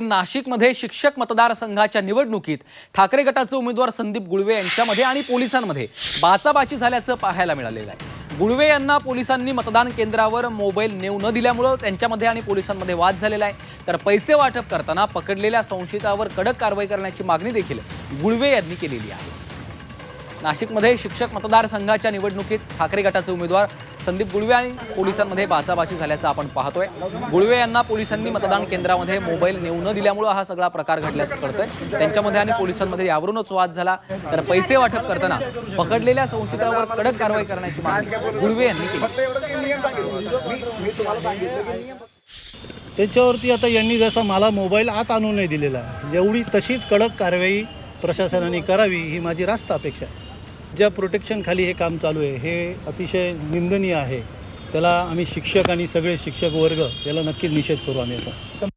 नाशिकमध्ये शिक्षक मतदारसंघाच्या निवडणुकीत ठाकरे गटाचे उमेदवार संदीप गुळवे यांच्यामध्ये आणि पोलिसांमध्ये बाचाबाची झाल्याचं पाहायला मिळालेलं आहे. गुळवे यांना पोलिसांनी मतदान केंद्रावर मोबाईल नेऊ न दिल्यामुळं त्यांच्यामध्ये आणि पोलिसांमध्ये वाद झालेला आहे. तर पैसे वाटप करताना पकडलेल्या संशयितावर कडक कारवाई करण्याची मागणी देखील गुळवे यांनी केलेली आहे. नाशिकमध्ये शिक्षक मतदारसंघाच्या निवडणुकीत ठाकरे गटाचे उमेदवार संदीप गुळवे आणि पोलिसांमध्ये बाचाबाची झाल्याचं आपण पाहतोय. गुळवे यांना पोलिसांनी मतदान केंद्रामध्ये मोबाईल नेऊ न दिल्यामुळं हा सगळा प्रकार घडल्याचं कळतंय. त्यांच्यामध्ये आणि पोलिसांमध्ये यावरूनच वाद झाला. तर पैसे वाटप करताना पकडलेल्या संशयितावर कडक कारवाई करण्याची मागणी गुळवे यांनी केली. त्याच्यावरती आता यांनी जसा मला मोबाईल आत आणून नाही दिलेला आहे एवढी तशीच कडक कारवाई प्रशासनाने करावी ही माझी रास्त अपेक्षा आहे. ज्या प्रोटेक्शनखाली हे काम चालू आहे हे अतिशय निंदनीय आहे. त्याला आम्ही शिक्षक आणि सगळे शिक्षक वर्ग याला नक्कीच निषेध करू आम्ही याचा.